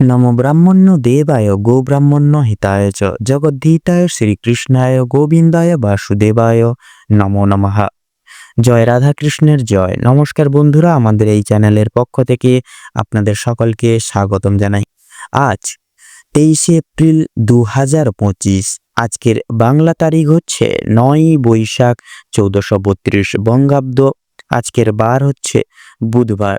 নম ব্রাহ্মণ্য দেবায় গো ব্রাহ্মণ্য হিতায় চ জগদ্ধিতায় শ্রীকৃষ্ণায় গোবিন্দায় বাসুদেবায় নমো নমঃ। জয় রাধাকৃষ্ণের জয়। নমস্কার বন্ধুরা, আমাদের এই চ্যানেলের পক্ষ থেকে আপনাদের সকলকে স্বাগতম জানাই। আজ তেইশে এপ্রিল দু হাজার পঁচিশ, আজকের বাংলা তারিখ হচ্ছে নয় বৈশাখ চৌদ্দশো বত্রিশ বঙ্গাব্দ। আজকের বার হচ্ছে বুধবার।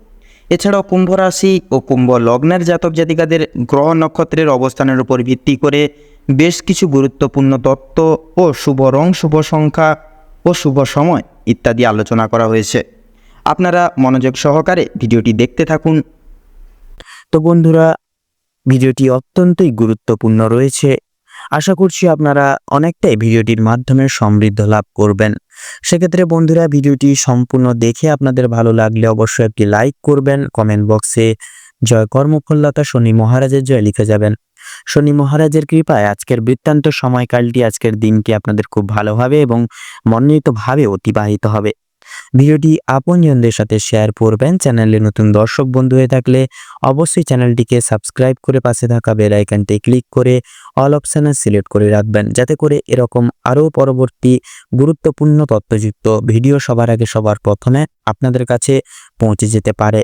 এছাড়াও কুম্ভ রাশি ও কুম্ভ লগ্নের জাতক জাতিকাদের গ্রহ নক্ষত্রের অবস্থানের উপর ভিত্তি করে বেশ কিছু গুরুত্বপূর্ণ তত্ত্ব ও শুভ রং, শুভ সংখ্যা ও শুভ সময় ইত্যাদি আলোচনা করা হয়েছে। আপনারা মনোযোগ সহকারে ভিডিওটি দেখতে থাকুন। তো বন্ধুরা, ভিডিওটি অত্যন্তই গুরুত্বপূর্ণ রয়েছে। আশা করছি আপনারা অনেকটাই ভিডিওটির মাধ্যমে সমৃদ্ধ লাভ করবেন। সেক্ষেত্রে বন্ধুরা ভিডিওটি সম্পূর্ণ দেখে আপনাদের ভালো লাগলে অবশ্যই একটি লাইক করবেন, কমেন্ট বক্সে জয় কর্মফলতা শনি মহারাজের জয় লিখে যাবেন। শনি মহারাজের কৃপায় আজকের বৃত্তান্ত সময়কালটি, আজকের দিনটি আপনাদের খুব ভালোভাবে এবং মনোনীতভাবে অতিবাহিত হবে। ভিডিওটি আপনজনদের সাথে শেয়ার করবেন। চ্যানেলে নতুন দর্শক বন্ধু হয়ে থাকলে অবশ্যই চ্যানেলটিকে সাবস্ক্রাইব করে পাশে থাকা বেল আইকনটি ক্লিক করে অল অপশানে সিলেক্ট করে রাখবেন। যাতে করে এরকম আরও পরবর্তী গুরুত্বপূর্ণ তথ্যযুক্ত ভিডিও সবার আগে সবার প্রথমে আপনাদের কাছে পৌঁছে যেতে পারে।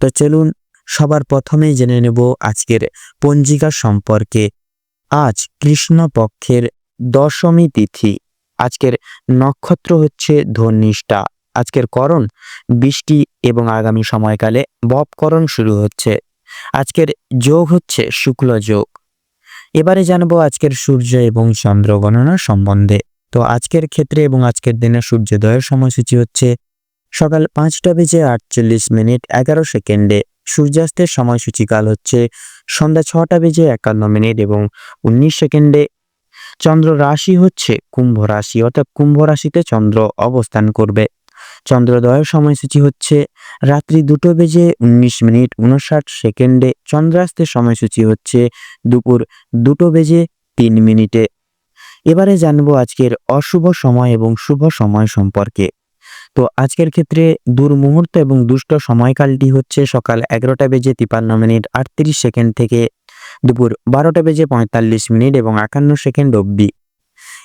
তো চলুন সবার প্রথমেই জেনে নেব আজকের পঞ্জিকা সম্পর্কে। আজ কৃষ্ণপক্ষের দশমী তিথি। আজকের নক্ষত্র হচ্ছে ধর্নিষ্ঠা। আজকের করণ, বৃষ্টি এবং আগামী সময়কালে বপকরণ শুরু হচ্ছে। আজকের যোগ হচ্ছে শুক্ল যোগ। এবারে জানব আজকের সূর্য এবং চন্দ্র গণনা সম্বন্ধে। তো আজকের ক্ষেত্রে এবং আজকের দিনে সূর্যোদয়ের সময়সূচি হচ্ছে সকাল পাঁচটা বেজে আটচল্লিশ মিনিট এগারো সেকেন্ডে। সূর্যাস্তের সময়সূচিকাল হচ্ছে সন্ধ্যা ছটা বেজে একান্ন মিনিট এবং উনিশ সেকেন্ডে চন্দ্র রাশি হচ্ছে কুম্ভ রাশি, অর্থাৎ কুম্ভ রাশিতে চন্দ্র অবস্থান করবে। চন্দ্রোদয়ের সময়সূচি হচ্ছে রাত্রি দুটো বেজে উনিশ মিনিট উনষাট সেকেন্ডে। চন্দ্রাস্তের সময়সূচি হচ্ছে দুপুর দুটো বেজে তিন মিনিটে। এবারে জানব আজকের অশুভ সময় এবং শুভ সময় সম্পর্কে। তো আজকের ক্ষেত্রে দুর্মুহূর্ত এবং দুষ্ট সময়কালটি হচ্ছে সকাল এগারোটা বেজে তিপান্ন মিনিট আটত্রিশ সেকেন্ড থেকে দুপুর বারোটা বেজে পঁয়তাল্লিশ মিনিট এবং একান্ন সেকেন্ড অবধি।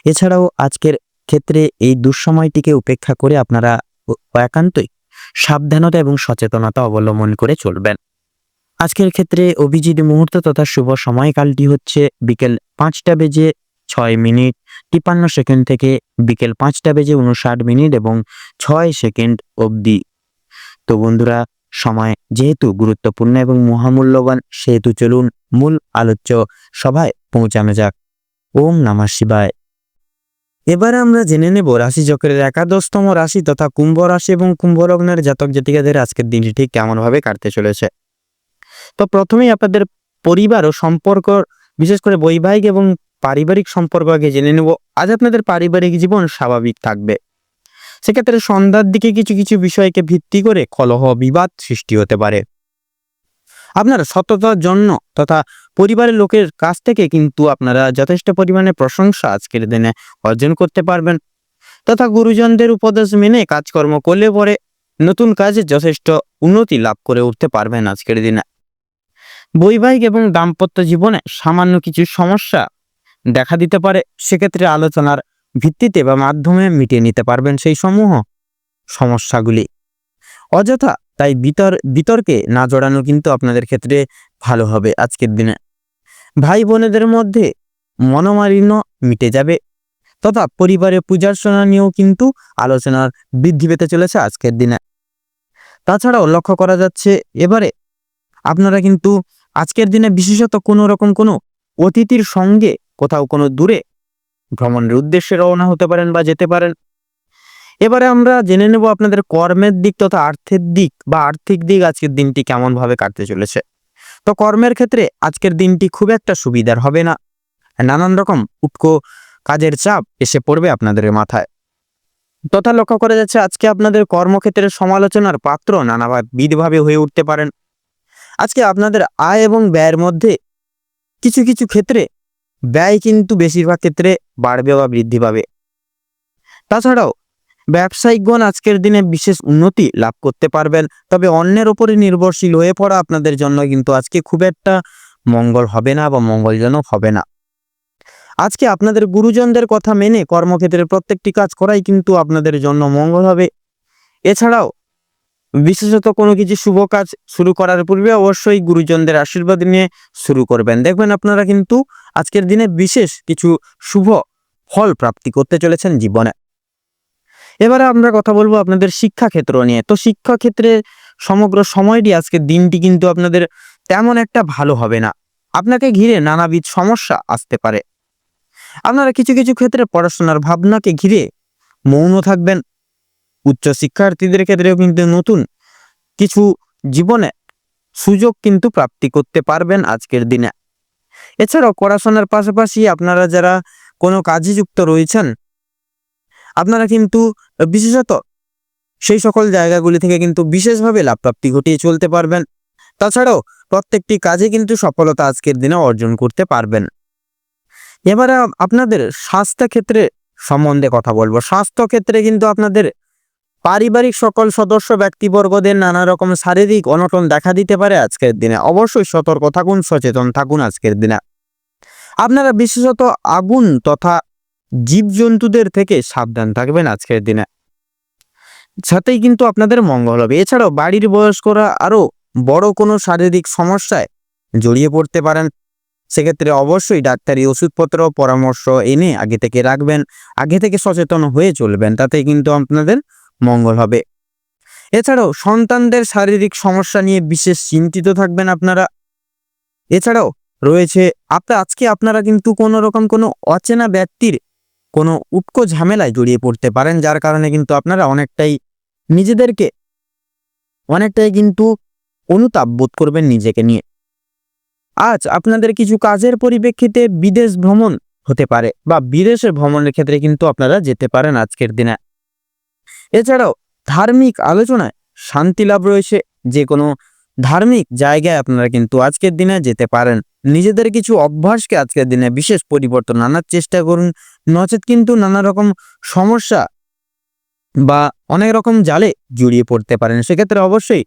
এছাড়াও আজকের ক্ষেত্রে এই দুঃসময়টিকে উপেক্ষা করে আপনারা একান্তই সাবধানতা এবং সচেতনতা অবলম্বন করে চলবেন। আজকের ক্ষেত্রে অভিজিৎ মুহূর্ত তথা শুভ সময়কালটি হচ্ছে বিকেল পাঁচটা বেজে ছয় মিনিট তিপান্ন সেকেন্ড থেকে বিকেল পাঁচটা বেজে উনষাট মিনিট এবং ছয় সেকেন্ড অবধি। তো বন্ধুরা, সময় যেহেতু গুরুত্বপূর্ণ এবং মহামূল্যবান, সেহেতু চলুন মূল আলোচ্য সভায় পৌঁছানো যাক। ওম নমঃ শিবায়। এবারে আমরা জেনে নেব রাশি চক্রের একাদশতম রাশি তথা কুম্ভ রাশি এবং কুম্ভ লগ্নের জাতক জাতিকাদের আজকের দিনটি ঠিক কেমন ভাবে কাটতে চলেছে। তো প্রথমেই আপনাদের পরিবার ও সম্পর্ক, বিশেষ করে বৈবাহিক এবং পারিবারিক সম্পর্ক আগে জেনে নেব। আজ আপনাদের পারিবারিক জীবন স্বাভাবিক থাকবে। সেক্ষেত্রে সন্ধ্যার দিকে কিছু কিছু বিষয়কে ভিত্তি করে কলহ বিবাদ সৃষ্টি হতে পারে। আপনার সততার জন্য তথা পরিবারের লোকের কাছ থেকে কিন্তু আপনারা যথেষ্ট পরিমাণে প্রশংসা আজকের দিনে অর্জন করতে পারবেন। তথা গুরুজনদের উপদেশ মেনে কাজকর্ম করলে পরে নতুন কাজে যথেষ্ট উন্নতি লাভ করে উঠতে পারবেন আজকের দিনে। বৈবাহিক এবং দাম্পত্য জীবনে সামান্য কিছু সমস্যা দেখা দিতে পারে, সেক্ষেত্রে আলোচনার ভিত্তিতে বা মাধ্যমে মিটিয়ে নিতে পারবেন সেই সমূহ সমস্যাগুলি। অযথা তাই বিতর, বিতর্কে না জড়ানো কিন্তু আপনাদের ক্ষেত্রে ভালো হবে আজকের দিনে। ভাই বোনেদের মধ্যে মনোমালিন্য মিটে যাবে তথা পরিবারে পূজার্চনা নিয়েও কিন্তু আলোচনার বৃদ্ধি পেতে চলেছে আজকের দিনে। তাছাড়াও লক্ষ্য করা যাচ্ছে এবারে আপনারা কিন্তু আজকের দিনে বিশেষত কোনো রকম কোনো অতিথির সঙ্গে কোথাও কোনো দূরে ভ্রমণের উদ্দেশ্যে রওনা হতে পারেন বা যেতে পারেন। এবারে আমরা জেনে নেব আপনাদের কর্মের দিক তথা আর্থের দিক বা আর্থিক দিক আজকের দিনটি কেমন ভাবে কাটতে চলেছে। তো কর্মের ক্ষেত্রে আজকের দিনটি খুব একটা সুবিধার হবে না। নানান রকম উটকো কাজের চাপ এসে পড়বে আপনাদের মাথায়। তথা লক্ষ্য করা যাচ্ছে আজকে আপনাদের কর্মক্ষেত্রের সমালোচনার পাত্র নানাবিধভাবে হয়ে উঠতে পারেন। আজকে আপনাদের আয় এবং ব্যয়ের মধ্যে কিছু কিছু ক্ষেত্রে ব্যয় কিন্তু বেশিরভাগ ক্ষেত্রে বাড়বে বা বৃদ্ধি পাবে। তাছাড়াও ব্যবসায়িকগণ আজকের দিনে বিশেষ উন্নতি লাভ করতে পারবেন। তবে অন্যের ওপরে নির্ভরশীল হয়ে পড়া আপনাদের জন্য কিন্তু আজকে খুব একটা মঙ্গল হবে না বা মঙ্গলজনক হবে না। আজকে আপনাদের গুরুজনদের কথা মেনে কর্মক্ষেত্রের প্রত্যেকটি কাজ করাই কিন্তু আপনাদের জন্য মঙ্গল হবে। এছাড়াও বিশেষত কোনো কিছু শুভ কাজ শুরু করার পূর্বে অবশ্যই গুরুজনদের আশীর্বাদ নিয়ে শুরু করবেন। দেখবেন আপনারা কিন্তু আজকের দিনে বিশেষ কিছু শুভ ফল প্রাপ্তি করতে চলেছেন জীবনে। এবারে আমরা কথা বলব আপনাদের শিক্ষাক্ষেত্র নিয়ে। তো শিক্ষাক্ষেত্রে সমগ্র সময়টি, আজকের দিনটি কিন্তু আপনাদের তেমন একটা ভালো হবে না। আপনাকে ঘিরে নানাবিধ সমস্যা আসতে পারে। আপনারা কিছু কিছু ক্ষেত্রে পড়াশোনার ভাবনাকে ঘিরে মৌন থাকবেন। উচ্চ শিক্ষার্থীদের ক্ষেত্রেও কিন্তু নতুন কিছু জীবনে সুযোগ কিন্তু প্রাপ্তি করতে পারবেন আজকের দিনে। এছাড়াও পড়াশোনার পাশাপাশি আপনারা যারা কোনো কাজে যুক্ত রয়েছেন আপনারা কিন্তু বিশেষত সেই সকল জায়গাগুলি থেকে কিন্তু বিশেষভাবে লাভ প্রাপ্তি ঘটিয়ে চলতে পারবেন। তাছাড়াও প্রত্যেকটি কাজে কিন্তু সফলতা আজকের দিনে অর্জন করতে পারবেন। এবারে আপনাদের স্বাস্থ্য ক্ষেত্রে সম্বন্ধে কথা বলব। স্বাস্থ্য ক্ষেত্রে কিন্তু আপনাদের পারিবারিক সকল সদস্য ব্যক্তিবর্গদের নানা রকম শারীরিক অনটন দেখা দিতে পারে আজকের দিনে। অবশ্যই সতর্ক থাকুন, সচেতন থাকুন আজকের দিনে। আপনারা বিশেষত আগুন তথা জীবজন্তুদের থেকে সাবধান থাকবেন আজকের দিনে। সাথেই কিন্তু আপনাদের মঙ্গল হবে। এছাড়াও বাড়ির বয়স্করা আরও বড় কোনো শারীরিক সমস্যায় জড়িয়ে পড়তে পারেন। সেক্ষেত্রে অবশ্যই ডাক্তারি ওষুধপত্র, পরামর্শ এনে আগে থেকে রাখবেন, আগে থেকে সচেতন হয়ে চলবেন। তাতে কিন্তু আপনাদের মঙ্গল হবে। এছাড়াও সন্তানদের শারীরিক সমস্যা নিয়ে বিশেষ চিন্তিত থাকবেন আপনারা। এছাড়াও রয়েছে আপনার আজকে আপনারা কিন্তু কোনো রকম কোনো অচেনা ব্যক্তির কোনো উটকো ঝামেলায় জড়িয়ে পড়তে পারেন, যার কারণে কিন্তু আপনারা অনেকটাই নিজেদেরকে, অনেকটাই কিন্তু অনুতাপ বোধ করবেন নিজেকে নিয়ে। আজ আপনাদের কিছু কাজের পরিপ্রেক্ষিতে বিদেশ ভ্রমণ হতে পারে, বা বিদেশে ভ্রমণের ক্ষেত্রে কিন্তু আপনারা যেতে পারেন আজকের দিনে। এছাড়াও ধার্মিক আলোচনায় শান্তি লাভ রয়েছে, যে কোনো ধার্মিক জায়গায় আপনারা কিন্তু আজকের দিনে যেতে পারেন। নিজেদের কিছু অভ্যাসকে আজকের দিনে বিশেষ পরিবর্তন আনার চেষ্টা করুন। নচেত কিন্তু নানা রকম সমস্যা বা অনেক রকম জালে জড়িয়ে পড়তে পারেন। সেক্ষেত্রে অবশ্যই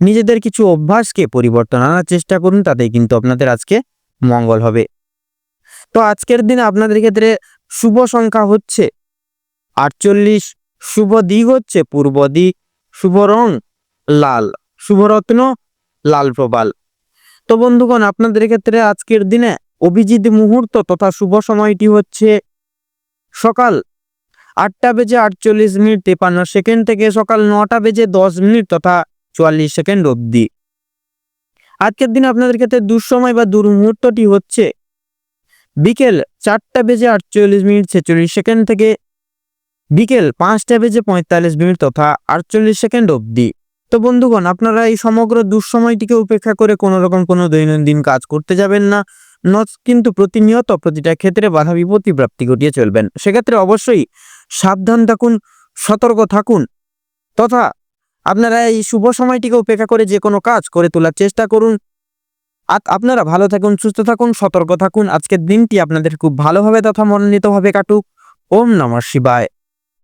নিজেদের কিছু অভ্যাসকে পরিবর্তন আনার চেষ্টা করুন, তাতেই কিন্তু আপনাদের আজকে মঙ্গল হবে। তো আজকের দিনে আপনাদের ক্ষেত্রে শুভ সংখ্যা হচ্ছে আটচল্লিশ, শুভ দিক হচ্ছে পূর্ব দিক, শুভ রং লাল শুভরত্ন লাল প্রবাল। তো বন্ধুগণ, আপনাদের ক্ষেত্রে আজকের দিনে অভিজিৎ মুহূর্ত তথা শুভ সময়টি হচ্ছে সকাল আটটা বেজে আটচল্লিশ মিনিট তেপান্ন সেকেন্ড থেকে সকাল নটা বেজে দশ মিনিট তথা চুয়াল্লিশ সেকেন্ড অবধি। আজকের দিনে আপনাদের ক্ষেত্রে দুঃসময় বা দুর্মুহূর্তটি হচ্ছে বিকেল চারটা বেজে আটচল্লিশ মিনিট ছেচল্লিশ সেকেন্ড থেকে বিকেল পাঁচটা বেজে পঁয়তাল্লিশ মিনিট তথা আটচল্লিশ সেকেন্ড অবধি। তো বন্ধুগণ, আপনারা এই সমগ্র দুঃসময়টিকে উপেক্ষা করে কোনো রকম কোনো দৈনন্দিন কাজ করতে যাবেন না। নচ কিন্তু প্রতিনিয়ত প্রতিটা ক্ষেত্রে বাধা বিপত্তি প্রাপ্তি ঘটিয়ে চলবেন। সেক্ষেত্রে অবশ্যই সাবধান থাকুন, সতর্ক থাকুন তথা আপনারা এই শুভ সময়টিকে উপেক্ষা করে যে কোনো কাজ করে তোলার চেষ্টা করুন। আপনারা ভালো থাকুন, সুস্থ থাকুন, সতর্ক থাকুন। আজকের দিনটি আপনাদের খুব ভালোভাবে তথা মনোনীতভাবে কাটুক। ওম নমঃ শিবায়।